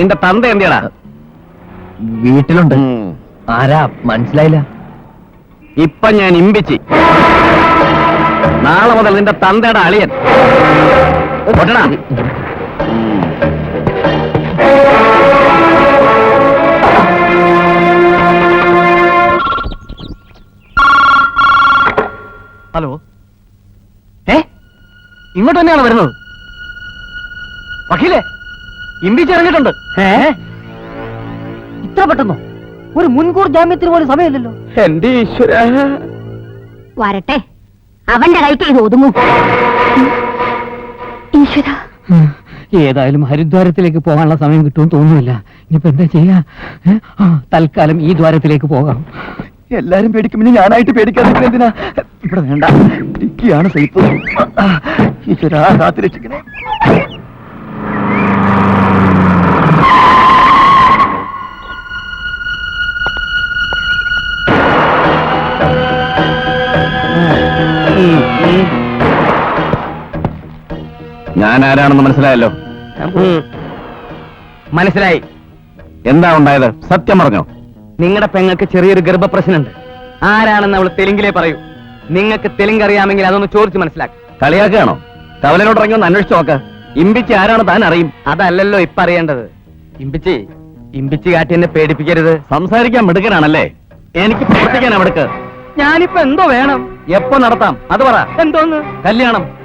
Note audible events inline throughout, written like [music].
നിന്റെ തന്ത എന്തിയാടാ? വീട്ടിലുണ്ട്. ആരാ? മനസ്സിലായില്ല. ഇപ്പൊ ഞാൻ ഇമ്പിച്ചി. നാളെ മുതൽ നിന്റെ തന്തയുടെ അളിയൻ. കൊട്ടടാ. ഹലോ. ഏ? ഇങ്ങോട്ട് തന്നെയാണ് വരുന്നത്? വക്കീലേ? ഇമ്പിച്ച് ഇറങ്ങിയിട്ടുണ്ട് ഏ? ഇത്ര പെട്ടെന്നോ? ഒരു മുൻകൂർ ജാമ്യത്തിന് പോലും സമയമില്ലല്ലോ. എന്റെ ഈശ്വര. വരട്ടെ. അവന്റെ കൈക്ക് ഇത് ഒതുങ്ങും. ഈശ്വര. ഏതായാലും ഹരിദ്വാരത്തിലേക്ക് പോകാനുള്ള സമയം കിട്ടുമെന്ന് തോന്നുന്നില്ല. ഇനിയിപ്പോ എന്താ ചെയ്യാ? ആ, തൽക്കാലം ഈ ദ്വാരത്തിലേക്ക് പോകാം. എല്ലാരും പേടിക്കും. ഇനി ഞാനായിട്ട് പേടിക്കാതെ എന്തിനാ? ഇവിടെ വേണ്ട. ഇക്കിയാണ് സേഫ് ഈശ്വര കാത്തിരക്ഷിക്കണേ ഞാൻ ആരാണെന്ന് മനസ്സിലായല്ലോ? മനസ്സിലായി. എന്താ ഉണ്ടായത്? സത്യം പറഞ്ഞോ. നിങ്ങളുടെ പെങ്ങൾക്ക് ചെറിയൊരു ഗർഭപ്രശ്നമുണ്ട്. ആരാണെന്ന് അവൾ തെലുങ്കിലേ പറയൂ. നിങ്ങൾക്ക് തെലുങ്ക് അറിയാമെങ്കിൽ അതൊന്ന് ചോദിച്ച് മനസ്സിലാക്കി. കളിയാക്കുകയാണോ? കവലനോട് ഇറങ്ങി ഒന്ന് അന്വേഷിച്ചു നോക്ക. ഇമ്പിച്ച് ആരാണ് താൻ അറിയും. അതല്ലല്ലോ ഇപ്പൊ അറിയേണ്ടത്. ഇമ്പിച്ചി ഇമ്പിച്ചി കാട്ടി എന്നെ പേടിപ്പിക്കരുത്. സംസാരിക്കാൻ മിടുക്കനാണല്ലേ? എനിക്ക് പ്രവർത്തിക്കാൻ അവിടക്ക് ഞാനിപ്പോ എന്തോ വേണം. എപ്പോ നടത്താം? അത് പറ. എന്തോന്ന്? കല്യാണം.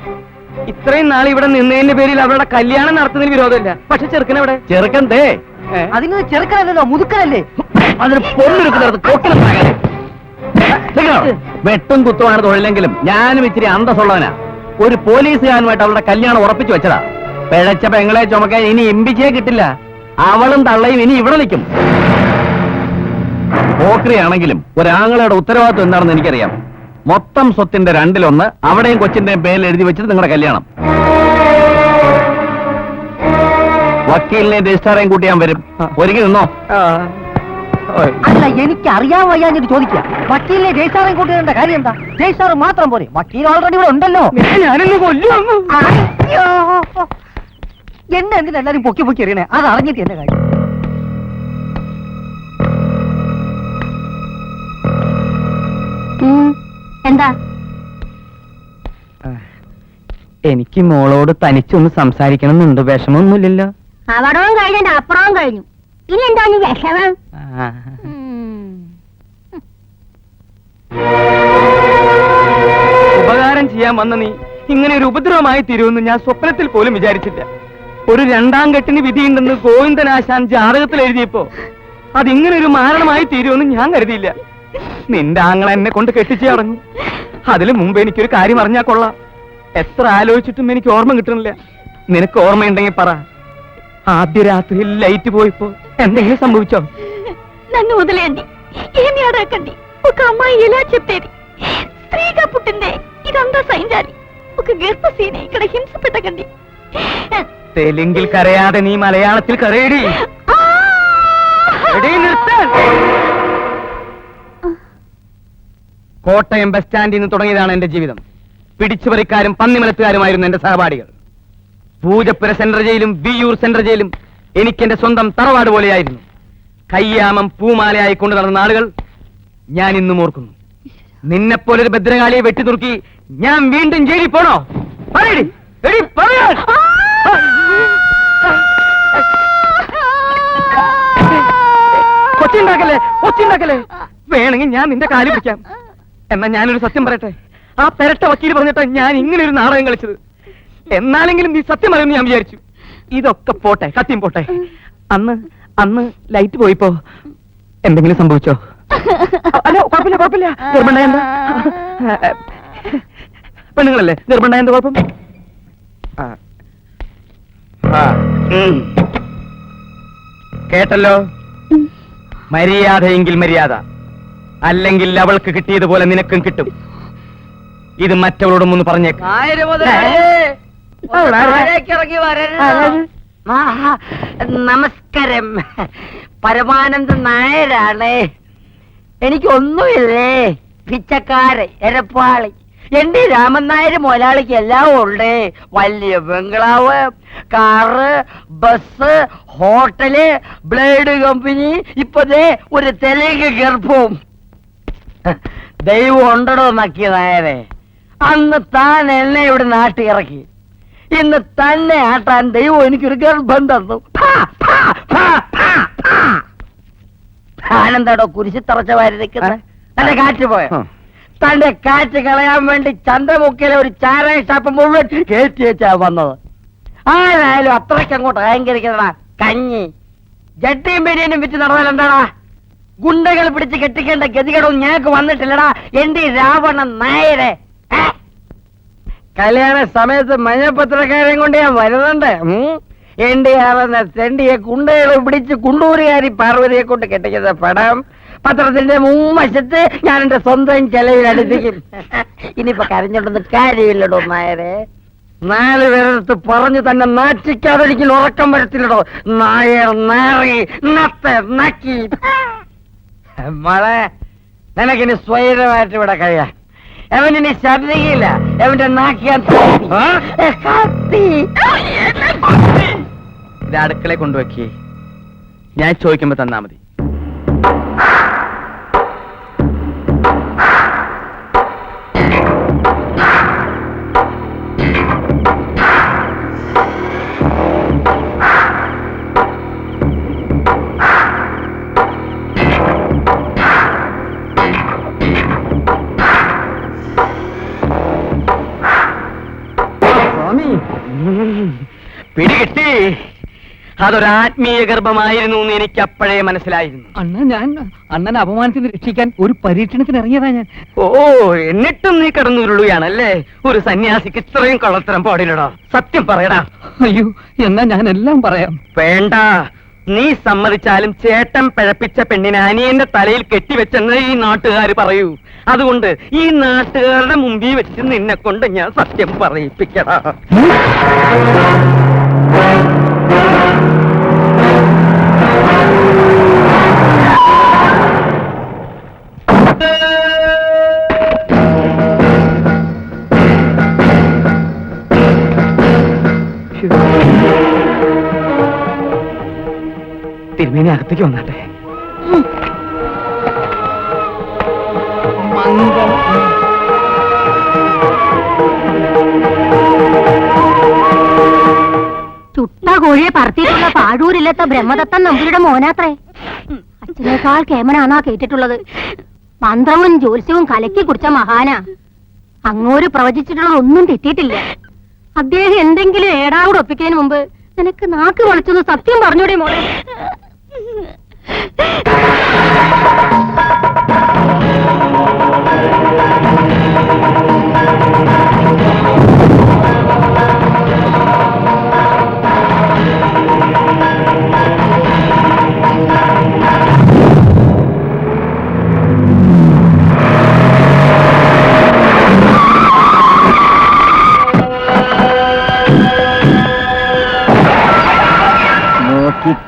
ഇത്രയും നാൾ ഇവിടെ നിന്നതിന്റെ പേരിൽ അവരുടെ കല്യാണം നടത്തുന്നതിന് വിരോധമില്ല. പക്ഷെ ചെറുക്കനെവിടെ ചെറുക്കൻ ദേ അതിന് ചെറുക്കനല്ലോ മുതുക്കനല്ലേ? അതിന്? വെട്ടും കുത്തുമാണ് തൊഴിലെങ്കിലും ഞാനും ഇച്ചിരി അന്തസ്സുള്ളവനാ. ഒരു പോലീസുകാരനുമായിട്ട് അവളുടെ കല്യാണം ഉറപ്പിച്ചു വെച്ചതാ. പിഴച്ച പെങ്ങളെ ചുമക്കാൻ ഇനി ഇമ്പിച്ചേ കിട്ടില്ല. അവളും തള്ളയും ഇനി ഇവിടെ നിൽക്കും. പോക്രിയാണെങ്കിലും ഒരാങ്ങളുടെ ഉത്തരവാദിത്വം എന്താണെന്ന് എനിക്കറിയാം. മൊത്തം സ്വത്തിന്റെ രണ്ടിലൊന്ന് അവിടെയും കൊച്ചിന്റെയും പേരിൽ എഴുതി വെച്ചിട്ട് നിങ്ങളുടെ കല്യാണം. വക്കീലിനെ രജിസ്ട്രാറേയും കൂട്ടി ഞാൻ വരും. ഒരുങ്ങി നിന്നോ? അല്ല എനിക്ക് അറിയാൻ വയ്യാഞ്ഞിട്ട് ചോദിക്കാം. വക്കീലിനെ ജയ്സാറെ കൂട്ടിയതിന്റെ കാര്യം എന്താ? ജയ്സാർ മാത്രം പോരെ. വക്കീൽ ഓൾറെഡി ഇവിടെ ഉണ്ടല്ലോ. അയ്യോ. എന്നെ എന്തിനാ എല്ലാരും പൊക്കി പൊക്കി എറിയണേ? അത് അറിഞ്ഞിട്ട് എന്റെ കാര്യം. ഉം, എന്താ? എനിക്ക് മോളോട് തനിച്ചൊന്ന് സംസാരിക്കണം എന്നുണ്ട് വിഷമൊന്നുമില്ലല്ലോ അവിടവും കഴിഞ്ഞ അപ്പുറവും കഴിഞ്ഞു. ഇനി എന്താ നീ വിഷമം? ഉപകാരം ചെയ്യാൻ വന്ന നീ ഇങ്ങനെ ഒരു ഉപദ്രവമായി തീരുമെന്ന് ഞാൻ സ്വപ്നത്തിൽ പോലും വിചാരിച്ചില്ല. ഒരു രണ്ടാം കെട്ടിന് വിധിയുണ്ടെന്ന് ഗോവിന്ദനാശാൻ ജാതകത്തിൽ എഴുതിയപ്പോ അതിങ്ങനെ ഒരു മാരണമായി തീരുമെന്ന് ഞാൻ കരുതിയില്ല. നിന്റെ ആങ്ങള എന്നെ കൊണ്ട് കെട്ടിച്ചു അടഞ്ഞു അതിനു മുമ്പ് എനിക്കൊരു കാര്യം അറിഞ്ഞാ കൊള്ളാം എത്ര ആലോചിച്ചിട്ടും എനിക്ക് ഓർമ്മ കിട്ടണില്ല നിനക്ക് ഓർമ്മയുണ്ടെങ്കിൽ പറ ആദ്യ രാത്രിയിൽ లైట్ పోయిపో എന്തെങ്കിലും సంభవించో నన్ను వదిలేయండి ఏమి అడగండి ఒక అమ్మాయి ఎలా చెప్పేది స్త్రీగా పుట్టిందే ఇదంతా సహించాలి ఒక గర్భసీని ఇక్కడ హింస పెట్టకండి തെലുങ്കിൽ കരയാതെ നീ മലയാളത്തിൽ കരയടി ఆ! എടീ, നിർത്താൻ. കോട്ടയം ബസ് സ്റ്റാൻഡിൽ നിന്ന് തുടങ്ങിയതാണ് എന്റെ ജീവിതം. പിടിച്ചുപറിക്കാരും പന്നിമലത്തുകാരുമായിരുന്നു എന്റെ സഹപാഠികൾ. പൂജപ്പുര സെൻട്രൽ ജയിലും വിയൂർ സെൻട്രൽ ജയിലും എനിക്ക് എന്റെ സ്വന്തം തറവാട് പോലെയായിരുന്നു. കയ്യാമം പൂമാലയായി കൊണ്ടു നടന്ന ആളുകൾ ഞാൻ ഇന്നും ഓർക്കുന്നു. നിന്നെപ്പോലൊരു ഭദ്രകാളിയെ വെട്ടിനുറുക്കി ഞാൻ വീണ്ടും ജയിലിൽ പോണോ. കൊച്ചിണ്ടാക്കല്ലേ? കൊച്ചിണ്ടാക്കല്ലേ? വേണമെങ്കിൽ ഞാൻ നിന്റെ കാലി പിടിക്കാം. എന്നാ ഞാനൊരു സത്യം പറയട്ടെ? ആ പെരട്ട വക്കീൽ പറഞ്ഞിട്ടാ ഞാൻ ഇങ്ങനെ ഒരു നാടകം കളിച്ചത്. എന്നാലെങ്കിലും നീ സത്യം പറയുമെന്ന് ഞാൻ വിചാരിച്ചു. ഇതൊക്കെ പോട്ടെ സത്യം പോട്ടെ. അന്ന് അന്ന് ലൈറ്റ് പോയിപ്പോ എന്തെങ്കിലും സംഭവിച്ചോ? അല്ല കുഴപ്പമില്ല കുഴപ്പമില്ല. നിർബണ്ടായ പെണ്ണുങ്ങളല്ലേ? നിർബണ്ടായ എന്താ കുഴപ്പം. കേട്ടല്ലോ? മര്യാദയെങ്കിൽ മര്യാദ. അല്ലെങ്കിൽ അവൾക്ക് കിട്ടിയതുപോലെ നിനക്കും കിട്ടും. ഇത് മറ്റവളോടും ഒന്ന് പറഞ്ഞേക്ക്. നമസ്കാരം. പരമാനന്ദ നായരാണ്. എനിക്കൊന്നുമില്ലേ പിച്ചക്കാരൻ എരപ്പാളി. എന്റെ രാമൻ നായർ മുതലാളിക്ക് എല്ലാം ഉണ്ട്. വലിയ ബംഗ്ലാവ് car bus hotel blade company. ഇപ്പൊ ദേ ഒരു തെലുങ്ക് ഗർഭവും. ദൈവം ഉണ്ടടോ നക്കിയ നായരെ. അന്ന് താൻ എന്നെ ഇവിടെ നാട്ടി ഇറക്കി. ഇന്ന് തന്നെ ആട്ടാൻ ദൈവം എനിക്കൊരു ഗർഭം തന്നു. താനെന്താടോ കുരിശി തറച്ച വാരി നിൽക്കുന്നത് തന്റെ കാറ്റ് പോയ? തന്റെ കാറ്റ് കളയാൻ വേണ്ടി ചന്ദ്രമുക്കിലെ ഒരു ചാരായ ഷാപ്പ് മുഴുവൻ കയറ്റി വെച്ചാ വന്നത്. ആരായാലും അത്രയ്ക്ക് അങ്ങോട്ട് അഹങ്കരിക്കണ കഞ്ഞി. ജട്ടിയും ബിരിയാണിയും വിറ്റ് നടന്നാൽ എന്താടാ ഗുണ്ടകൾ പിടിച്ച് കെട്ടിക്കേണ്ട ഗതികളൊന്നും ഞങ്ങൾക്ക് വന്നിട്ടില്ലടാ. എന്റെ രാവണ നായരെ? കല്യാണ സമയത്ത് മഞ്ഞപ്പത്രക്കാരൻ കൊണ്ട് ഞാൻ വരുന്നുണ്ട്. എന്റെ ആളെന്ന തെണ്ടിയെ കുണ്ടകൾ പിടിച്ച് കുണ്ടൂരുകാരി പാർവതിയെ കൊണ്ട് കെട്ടിക്കുന്ന പടം പത്രത്തിന്റെ മുൻവശത്ത് ഞാൻ എന്റെ സ്വന്തം ചെലവിൽ അടുപ്പിക്കും. ഇനിയിപ്പൊ കരഞ്ഞോണ്ടൊന്നും കാര്യമില്ലടോ നായരെ. നാല് പേരടുത്ത് പറഞ്ഞു തന്നെ നാറ്റിക്കാതെ ഉറക്കം വരത്തില്ലടോ. നായർ നാറി നത്ത നക്കി. മോളെ നിനക്കിനി സ്വൈരമായിട്ട് ഇവിടെ കഴിയാം. അവനിനി ഛർദിക്കില്ല അവന്റെ നാക്കിയാൻ കത്തി ഇത് അടുക്കളെ കൊണ്ടുവയ്ക്കേ. ഞാൻ ചോദിക്കുമ്പോ തന്നാ മതി. പിടികിട്ടി അതൊരു ആത്മീയ ഗർഭമായിരുന്നു എന്ന് എനിക്ക് അപ്പോഴേ മനസ്സിലായിരുന്നു. അണ്ണ ഞാൻ അണ്ണനെ അപമാനത്തിന് രക്ഷിക്കാൻ ഒരു പരീക്ഷണത്തിന് ഇറങ്ങിയതാ ഞാൻ. ഓ എന്നിട്ടും നീ കിടന്നുരുളുകയാണല്ലേ? ഒരു സന്യാസിക്ക് ഇത്രയും കള്ളത്തരം പാടില്ലടാ. സത്യം പറയടാ. അയ്യോ എന്നാ ഞാൻ എല്ലാം പറയാം. വേണ്ട. നീ സമ്മതിച്ചാലും ചേട്ടൻ പിഴപ്പിച്ച പെണ്ണിനെ അനിയന്റെ തലയിൽ കെട്ടിവെച്ചെന്ന് ഈ നാട്ടുകാർ പറയൂ. അതുകൊണ്ട് ഈ നാട്ടുകാരുടെ മുമ്പിൽ വെച്ച് നിന്നെ കൊണ്ട് ഞാൻ സത്യം പറയിപ്പിക്കടാ. തിരുമേനി അകത്തേക്ക് വന്നാട്ടെ. ചുട്ട കോഴിയെ പറത്തിയിട്ടുള്ള പാഴൂരില്ലാത്ത ബ്രഹ്മദത്തൻ നമ്പൂരിയുടെ മോനാത്രേ. അച്ഛനേക്കാൾ കേമനാന്നാ കേട്ടിട്ടുള്ളത്. മന്ത്രവും ജ്യോത്സ്യവും കലക്കി കുടിച്ച മഹാന. അങ്ങോര് പ്രവചിച്ചിട്ടുള്ള ഒന്നും തെറ്റിയിട്ടില്ല. അദ്ദേഹം എന്തെങ്കിലും ഏടാവൂടെ ഒപ്പിക്കുന്നതിന് മുമ്പ് നിനക്ക് നാക്ക് വളച്ചൊന്ന് സത്യം പറഞ്ഞൂടെ മോളെ.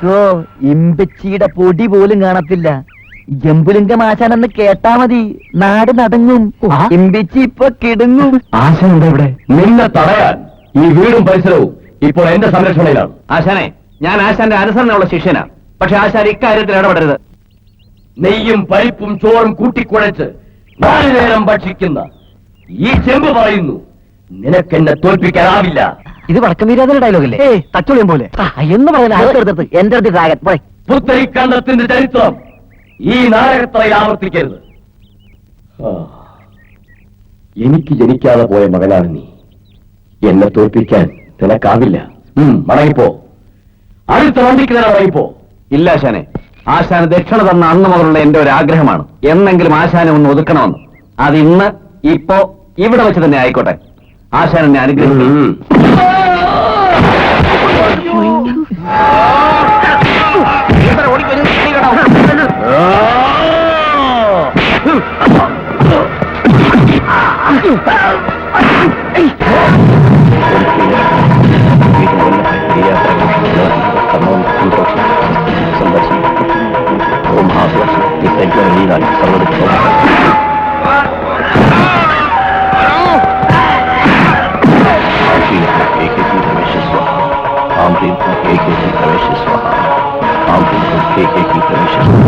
നോക്കിക്കോ ഇമ്പച്ചിയുടെ പൊടി പോലും കാണത്തില്ല. ജമ്പുലിംഗം ആശാനെന്ന് കേട്ടാ മതി. നാട് നടങ്ങും. ഇമ്പച്ചി ഇപ്പൊ കിടങ്ങും. ആശാൻ എന്താ ഇവിടെ? നിന്നെ തടയാൻ ഈ വീടും പരിസരവും ഇപ്പോൾ എന്റെ സംരക്ഷണയിലാണ്. ആശാനെ ഞാൻ ആശാന്റെ അനുസരണമുള്ള ശിഷ്യനാ. പക്ഷെ ആശാൻ ഇക്കാര്യത്തിൽ ഇടപെടരുത്. നെയ്യും പരിപ്പും ചോറും കൂട്ടിക്കുഴച്ച് നാലു നേരം ഭക്ഷിക്കുന്ന ഈ ചെമ്പ് പറയുന്നു നിനക്കെന്നെ തോൽപ്പിക്കാനാവില്ല. ഇത് വടക്കം ഡയലോഗല്ലേ ഡയലോഗല്ലേ തച്ചുളിയും പോലെ. എന്ന് പറയുന്നത് എന്റെ അടുത്ത് കാര്യം പോയി. പുത്തരിക്കണ്ടത്തിന്റെ ചരിത്രം. ഈ നാടകത്രയിൽ ആവർത്തിക്കരുത്. ആ, എനിക്ക് ജനിക്കാതെ പോയ മകനാണ് നീ. എന്നെ തോൽപ്പിക്കാൻ നിനക്കാവില്ല. മടങ്ങിപ്പോ. അടുത്ത വണ്ടിക്ക് തന്നെ മടങ്ങിപ്പോ. ഇല്ല ആശാനെ. ആശാന് ദക്ഷിണ തന്ന അന്ന് മുതലുള്ള എന്റെ ഒരു ആഗ്രഹമാണ്. എന്നെങ്കിലും ആശാനെ ഒന്ന് ഒതുക്കണമെന്ന്. അത് ഇന്ന് ഇപ്പോ ഇവിടെ വെച്ച് തന്നെ ആയിക്കോട്ടെ. ఆశారాన్ని అనుగ్రహించి. సందర్శన ఓం హాస్య ఈ సైట్లో నీరాలి సర్వదిక్షణ దీంతో కేకేకి ప్రవేశిస్వా ఆ దీంతో కేకేకి ప్రవేశిస్వా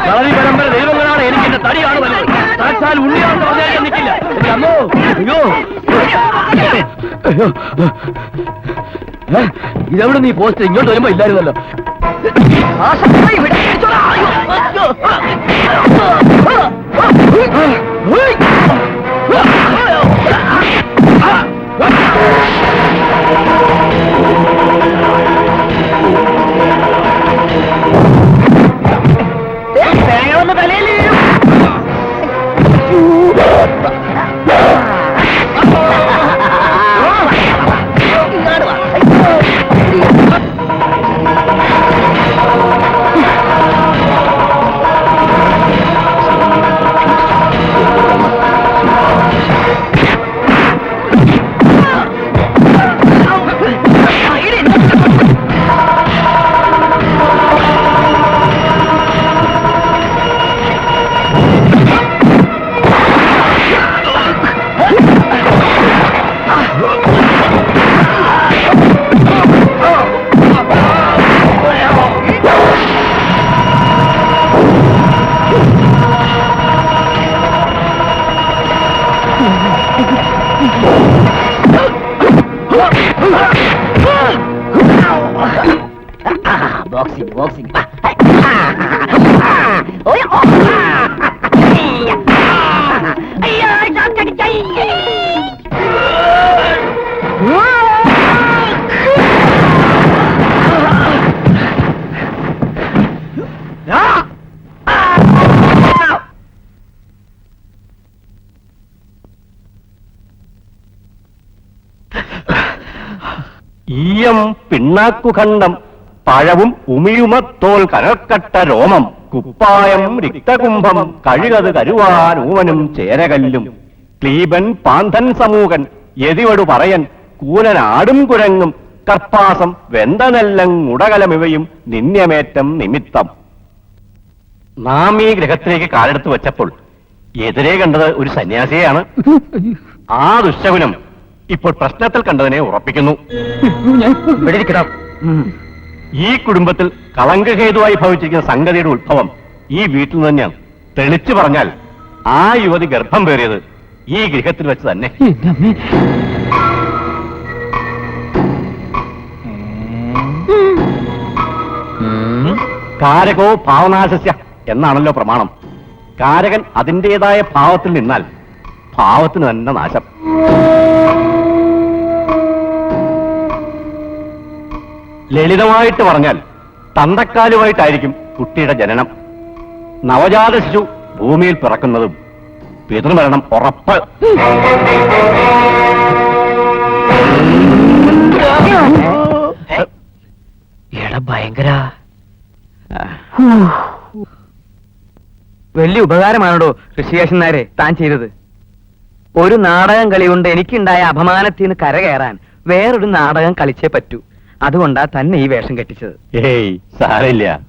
കളരി പരമ്പര ദൈവങ്ങളാണ് എനിക്ക് എന്റെ തടിയാണ് വരുന്നത് തച്ചാൽ ഉണ്ണിയാണെന്ന് പറഞ്ഞാൽ നിൽക്കില്ല അമ്മോ അയ്യോ? ഇതെവിടെ നീ പോസ്റ്റ് ഇങ്ങോട്ട് വരുമ്പോ ഇല്ലായിരുന്നല്ലോ ബോക്സിംഗ് ഈയം പിണ്ണാക്കുഖണ്ഡം പഴവും ഉമിയുമത്തോൽ കനൽക്കട്ട രോമം കുപ്പായം രക്തകുംഭം കഴുകത് കരുവാൻ ഊവനും ചേരകല്ലും. ക്ലീബൻ പാന്തൻ സമൂഹൻ എതിവടു പറയൻ കൂനനാടും കുരങ്ങും കർപ്പാസം വെന്തനെല്ലം ഉടകലമിവയും നിന്യമേറ്റം നിമിത്തം. നാം ഈ ഗ്രഹത്തിലേക്ക് കാലെടുത്ത് വെച്ചപ്പോൾ എതിരെ കണ്ടത് ഒരു സന്യാസിയെയാണ്. ആ ദുശകുനം ഇപ്പോൾ പ്രശ്നത്തിൽ കണ്ടതിനെ ഉറപ്പിക്കുന്നു. ഇവിടെ ഇരിക്കണം ഈ കുടുംബത്തിൽ കളങ്കഹേതുവായി ഭവിച്ചിരിക്കുന്ന സംഗതിയുടെ ഉത്ഭവം ഈ വീട്ടിൽ തന്നെയാണ്. തെളിച്ചു പറഞ്ഞാൽ ആ യുവതി ഗർഭം പേറിയത് ഈ ഗൃഹത്തിൽ വെച്ച് തന്നെ. കാരകോ ഭാവനാശസ്യ എന്നാണല്ലോ പ്രമാണം. കാരകൻ അതിന്റെതായ ഭാവത്തിൽ നിന്നാൽ ഭാവത്തിന് തന്നെ നാശം. ലളിതമായിട്ട് പറഞ്ഞാൽ തന്തക്കാലുമായിട്ടായിരിക്കും കുട്ടിയുടെ ജനനം. നവജാത ശിശു ഭൂമിയിൽ പിറക്കുന്നതും പിതൃമരണം ഉറപ്പ്. എടാ ഭയങ്കര. വലിയ ഉപകാരമാണോ ഋഷികേശൻ നായരെ താൻ ചെയ്തത്? ഒരു നാടകം കളി കൊണ്ട് എനിക്കുണ്ടായ അപമാനത്തിൽ നിന്ന് കരകയറാൻ വേറൊരു നാടകം കളിച്ചേ പറ്റൂ. അതുകൊണ്ടാ തന്നെ ഈ വേഷം കെട്ടിച്ചത്. ഏയ് സാരമില്ല.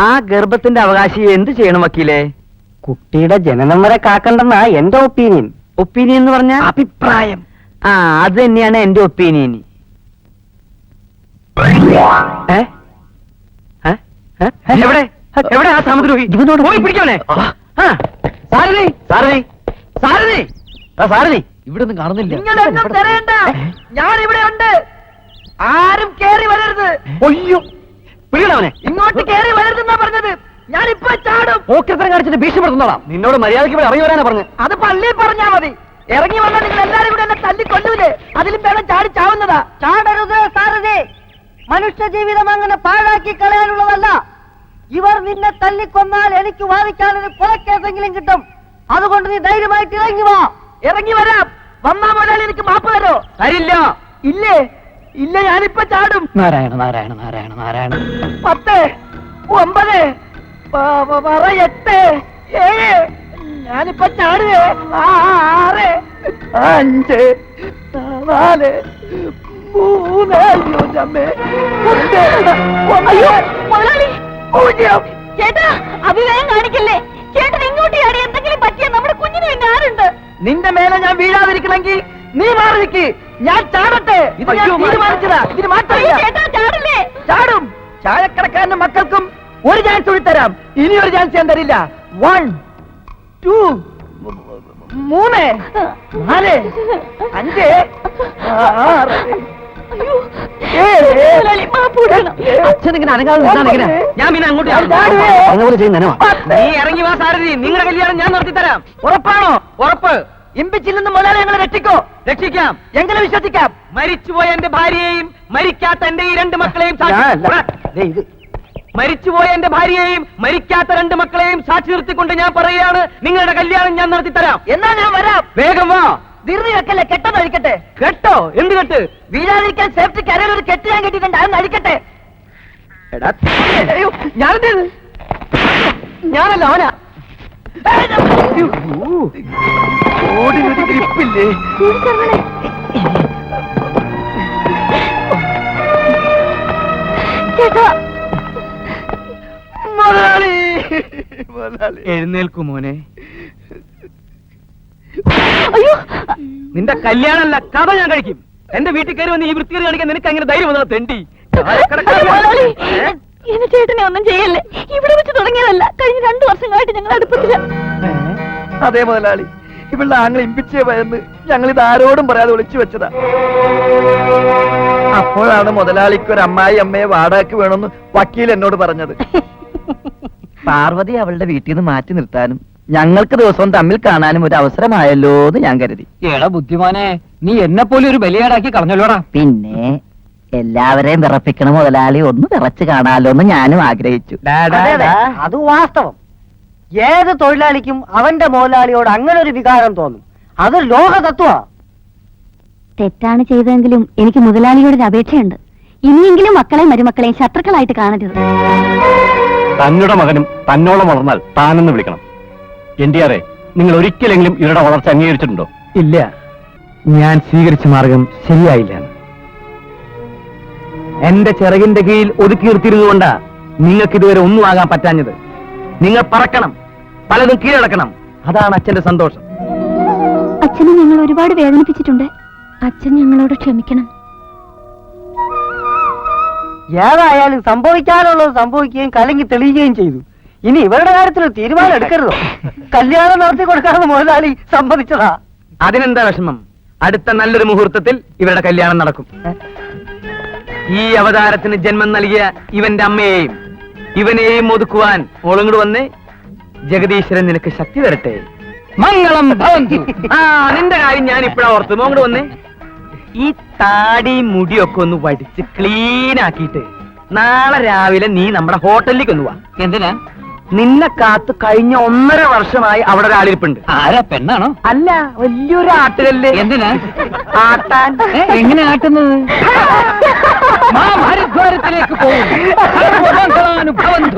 ആ ഗർഭത്തിന്റെ അവകാശി എന്ത് ചെയ്യണം വക്കീലെ? കുട്ടിയുടെ ജനനം വരെ കാക്കണ്ടെന്നാ എന്റെ ഒപ്പീനിയൻ. ഒപ്പീനിയൻ എന്ന് പറഞ്ഞ? അഭിപ്രായം. ആ അത് തന്നെയാണ് എന്റെ ഒപ്പീനിയൻ. ഏ? ഏ? ഏ? എവിടെ? എവിടെ ആ സാമദ്രോഹി പോയി പിടിക്കണേ ആ. സാരഥി സാരഥി സാരഥി. സാരഥി ഇവിടെ ഒന്നും കാണുന്നില്ല. നിങ്ങളൊന്നും തരേണ്ട. ഞാൻ ഇവിടെ ഉണ്ട് ആരും കേറി വരരുത്. ഒയ്യോ പിടിക്കണവനെ ഇങ്ങോട്ട് കേറി വരരുതെന്നാ പറഞ്ഞത്. ഞാൻ ഇപ്പൊ ചാടും ഓക്കത്തരം കാണിച്ചിട്ട് ഭീഷണിപ്പെടുത്തുന്നതാ നിന്നോട് മര്യാദയ്ക്ക് ഇവിടെ ഇറങ്ങി വരാനാ പറഞ്ഞു അത് പള്ളി പറഞ്ഞാ മതി. ഇറങ്ങി വന്നാൽ നിങ്ങൾ എല്ലാരും ഇവിടെ എന്നെ തല്ലി കൊല്ലൂലേ അതിലും വേണം ചാടി ചാവുന്നതാ. ചാടരുത് സാരഥി. മനുഷ്യ ജീവിതം അങ്ങനെ പാഴാക്കി കളയാനുള്ളതല്ല. ഇവർ നിന്നെ തല്ലിക്കൊന്നാൽ എനിക്ക് വാദിക്കാനൊരു കൊലക്കേസെങ്കിലും കിട്ടും. അതുകൊണ്ട് നീ ധൈര്യമായിട്ട് ഇറങ്ങി വാ. ഇറങ്ങി വരാം. വന്നാ മുതലാളി എനിക്ക് മാപ്പ് തരോ? തരില്ല. ഇല്ലേ? ഇല്ല ഞാനിപ്പോ ചാടും. നാരായണ നാരായണ നാരായണ നാരായണ. പത്ത് ഒമ്പത് പറ എട്ട് ഏഴ്. ഞാനിപ്പോ ചാടുവേ. ആറ് അഞ്ച് നാല് മൂന്ന് അയ്യോ ചമ്മേ അയ്യോ മുതലാളി. പൂജ്യം. ചേട്ടാ അഭിനയം കാണിക്കല്ലേ? ചേട്ടൻ ഇങ്ങോട്ട് ചാടി എന്തെങ്കിലും പറ്റിയ നമ്മുടെ കുഞ്ഞിനെ ആരുണ്ട്? നിന്റെ മേലെ ഞാൻ വീഴാതിരിക്കണമെങ്കിൽ നീ മാറിക്ക് ഞാൻ ചാടട്ടെ. ഇത് ഞാൻ അയ്യോ, തീരുമാനിച്ചതാ. ഇതിന് മാറ്റമില്ല ചാടും. ചായക്കടക്കാരന്റെ മക്കൾക്കും ഒരു ചാൻസ് കൂടി തരാം. ഇനി ഒരു ചാൻസ് ഞാൻ തരില്ല. വൺ ടു മൂന്ന് നാല് അഞ്ച് ആറ് അച്ഛൻ ഇങ്ങനെ അനങ്ങാതെ നിന്നാണ് ഇങ്ങനെ. ഞാൻ പിന്നെ അങ്ങോട്ട്. അങ്ങനെ ചെയ്യുന്ന. നീ ഇറങ്ങി വാ സാരഥി. നിങ്ങളുടെ കല്യാണം ഞാൻ നടത്തി തരാം ഉറപ്പാണോ? ഉറപ്പ്. ഇമ്പിച്ചില്ലെന്ന് നിന്ന് മുതലാളി ഞങ്ങളെ രക്ഷിക്കോ? രക്ഷിക്കാം. എങ്ങനെ വിശ്വസിക്കാം? മരിച്ചുപോയ എന്റെ ഭാര്യയെയും മരിക്കാത്ത എന്റെ ഈ രണ്ട് മക്കളെയും മരിച്ചുപോയ എന്റെ ഭാര്യയെയും മരിക്കാത്ത രണ്ട് മക്കളെയും സാക്ഷി നിർത്തിക്കൊണ്ട് ഞാൻ പറയുകയാണ് നിങ്ങളുടെ കല്യാണം ഞാൻ നടത്തി തരാം എന്നാ ഞാൻ വരാം? വേഗം വാ. ധൃതി വെക്കല്ലേ കെട്ടെന്ന് അഴിക്കട്ടെ? കെട്ടോ? എന്ത് കെട്ട്? വീഴാതിരിക്കാൻ സേഫ്റ്റി കരയിൽ ഒരു കെട്ട് ഞാൻ കെട്ടിയിട്ടുണ്ട് അതൊന്ന് അഴിക്കട്ടെ? എടാ അയ്യോ ഞാനെന്തേത് ഞാനല്ല അവനാ. ഓടിനൊരു ഗ്രിപ്പില്ലേ? ചേട്ടാ. മുതലാളി മുതലാളി എഴുന്നേൽക്കു മോനെ. അയ്യോ. നിന്റെ കല്യാണമല്ല കഥ ഞാൻ കഴിക്കും. എന്റെ വീട്ടിൽ കയറി വന്ന് ഈ വൃത്തികേട് കാണിക്കാൻ നിനക്ക് അങ്ങനെ ധൈര്യം വന്നാ തെണ്ടി. മുതലാളി, ചേട്ടനെ ഒന്നും ചെയ്യല്ലേ? ഇവിടെ വെച്ച് തുടങ്ങിയതല്ല. കഴിഞ്ഞ രണ്ടു വർഷങ്ങളായിട്ട് ഞങ്ങൾ അടുപ്പത്തില്ല അതെ മുതലാളി. ഇവളുടെ ആങ്ങൾ ഇമ്പിച്ചേ ഭയന്ന് ഞങ്ങൾ ഇത് ആരോടും പറയാതെ ഒളിച്ചു വെച്ചതാ. അപ്പോഴാണ് മുതലാളിക്ക് ഒരു അമ്മായി അമ്മയെ വാടകയ്ക്ക് വേണമെന്ന് വക്കീൽ എന്നോട് പറഞ്ഞത്. [laughs] പാർവതി അവളുടെ വീട്ടിൽ നിന്ന് മാറ്റി നിർത്താനും ഞങ്ങൾക്ക് ദിവസവും തമ്മിൽ കാണാനും ഒരു അവസരമായല്ലോ എന്ന് ഞാൻ കരുതി. എടാ ബുദ്ധിമാനെ നീ എന്നെ പോലെ ഒരു ബലിയാടാക്കി കളഞ്ഞല്ലോടാ. പിന്നെ എല്ലാവരെയും വിറപ്പിക്കണ മുതലാളി ഒന്ന് വിറച്ച് കാണാലോ എന്ന് ഞാനും ആഗ്രഹിച്ചു. അത് വാസ്തവം. ഏത് തൊഴിലാളിക്കും അവന്റെ മുതലാളിയോട് അങ്ങനെ ഒരു വികാരം തോന്നും. അത് ലോക തത്വ തെറ്റാണ് ചെയ്തതെങ്കിലും എനിക്ക് മുതലാളിയോട് ഒരു അപേക്ഷയുണ്ട്. ഇനിയെങ്കിലും മക്കളെയും മരുമക്കളെയും ശത്രുക്കളായിട്ട് കാണരുത്. തന്നുടെ മകനും തന്നോളം വളർന്നാൽ താനെന്ന് വിളിക്കണം. എൻ നിങ്ങൾ ഒരിക്കലെങ്കിലും ഇവരുടെ വളർച്ച അംഗീകരിച്ചിട്ടുണ്ടോ? ഇല്ല. ഞാൻ സ്വീകരിച്ച മാർഗം ശരിയായില്ല. എന്റെ ചിറകിന്റെ കീഴിൽ ഒതുക്കി നിർത്തിയിരുന്നുകൊണ്ടാ നിങ്ങൾക്ക് ഇതുവരെ ഒന്നും ആകാൻ പറ്റാഞ്ഞത്. നിങ്ങൾ പറക്കണം. പലതും കീഴടക്കണം. അതാണ് അച്ഛന്റെ സന്തോഷം. അച്ഛനെ ഞങ്ങൾ ഒരുപാട് വേദനിപ്പിച്ചിട്ടുണ്ട്. അച്ഛൻ ഞങ്ങളോട് ക്ഷമിക്കണം. ഏതായാലും സംഭവിക്കാനുള്ളത് സംഭവിക്കുകയും കലങ്ങി തെളിയുകയും ചെയ്തു. ഇനി ഇവരുടെ കാര്യത്തിൽ തീരുമാനം എടുക്കരുതോ? കല്യാണം നടത്തി കൊടുക്കാമെന്ന് മുതലാളി സമ്മതിച്ചതാ. അതിനെന്താ വിഷമം? അടുത്ത നല്ലൊരു മുഹൂർത്തത്തിൽ ഇവരുടെ കല്യാണം നടക്കും. ഈ അവതാരത്തിന് ജന്മം നൽകിയ ഇവന്റെ അമ്മയെയും ഇവനെയും ഒതുക്കുവാൻ ഓളങ്ങോട് വന്ന് ജഗദീശ്വരൻ നിനക്ക് ശക്തി തരട്ടെ. മംഗളം ആ നിന്റെ കാര്യം ഞാൻ ഇപ്പഴാ ഓർത്തു മോങ്ങോട് വന്നേ ഈ താടി മുടിയൊക്കെ ഒന്ന് വടിച്ച് ക്ലീൻ ആക്കിയിട്ട് നാളെ രാവിലെ നീ നമ്മുടെ ഹോട്ടലിലേക്ക് ഒന്ന് വാ. എന്തിനാ? നിന്നെ കാത്ത് കഴിഞ്ഞ ഒന്നര വർഷമായി അവിടെ ഒരാളിരിപ്പുണ്ട്. ആരാ? പെണ്ണാണോ? അല്ല വലിയൊരു ആട്ടുകല്ല് എന്തിനാ? ആട്ടാൻ. എങ്ങനെ ആട്ടുന്നത്? [laughs] മാ ഭാരദ്വാരത്തിലേക്ക് പോകും [laughs]